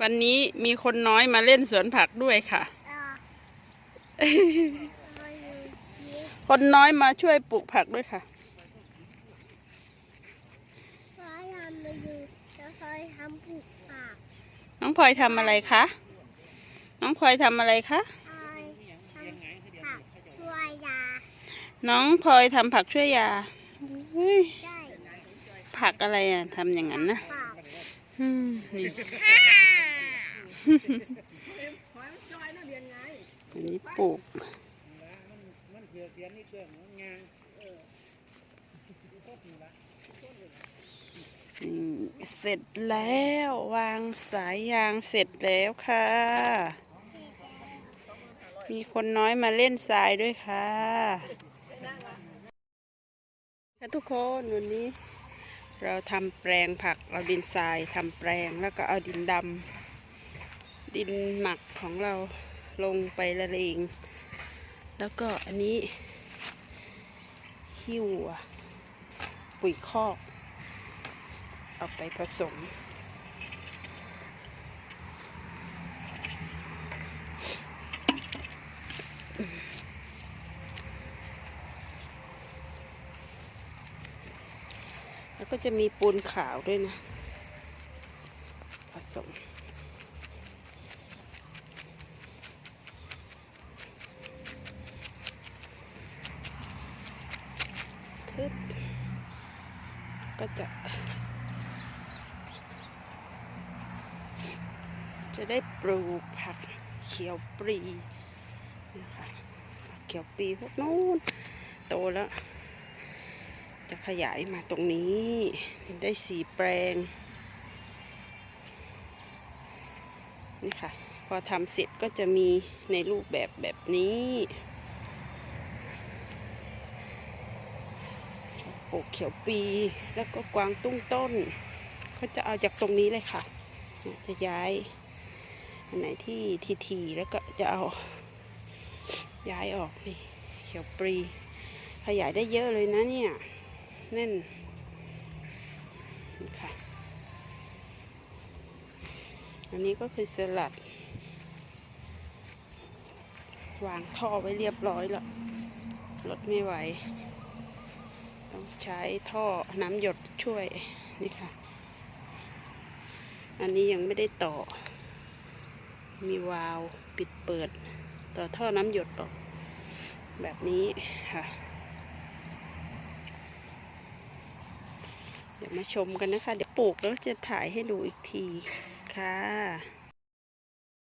วันนี้มีคนน้อยมาเล่นสวนผักด้วยค่ะเออมาอยู่นี่คนน้อยมาช่วยปลูกผักด้วยค่ะคอยทำมาอยู่จะคอยทำปลูกผักน้องพลอยทำอะไรคะ น้องพลอยทำอะไรคะคอยทำผักช่วยยาน้องพลอยทำผักช่วยยาเฮ้ยได้ผักอะไรอะทำอย่างนั้นนะผักอืมนี่ฮ่า อันนี้ปลูกเสร็จแล้ววางสายยางเสร็จแล้วค่ะ มีคนน้อยมาเล่นทรายด้วยค่ะ ค่ะทุกคนวันนี้ เราทำแปลงผักเอาดินทรายทำแปลงแล้วก็เอาดินดำ ดินหมักของเราลงไปละเลง แล้วก็อันนี้หิ้วปุ๋ยคอก เอาไปผสม แล้วก็จะมีปูนขาวด้วยนะ ผสม พึบก็จะ จะได้ปลูกผักเขียวปรีนะคะผักเขียวปรีพวกนู้นโตแล้ว จะขยายมาตรงนี้ ได้สีแปลง นี่ค่ะ พอทำเสร็จก็จะมีในรูปแบบแบบนี้ ปลู กเขียวปี แล้วก็กวางตุ้งต้นก็จะเอาจากตรงนี้เลยค่ะ จะย้ายอันไหนที่ทีๆแล้วก็จะเอา ย้ายออกนี่เขียวปรีขยายได้เยอะเลยนะเนี่ยแน่นค่ะอันนี้ก็คือสลัด วางท่อไว้เรียบร้อยแล้วรถไม่ไหว ใช้ท่อน้ำหยดช่วยนี่ค่ะ อันนี้ยังไม่ได้ต่อ มีวาล์วปิดเปิด ต่อท่อน้ำหยดต่อแบบนี้ค่ะ เดี๋ยวมาชมกันนะคะ เดี๋ยวปลูกแล้วจะถ่ายให้ดูอีกทีค่ะ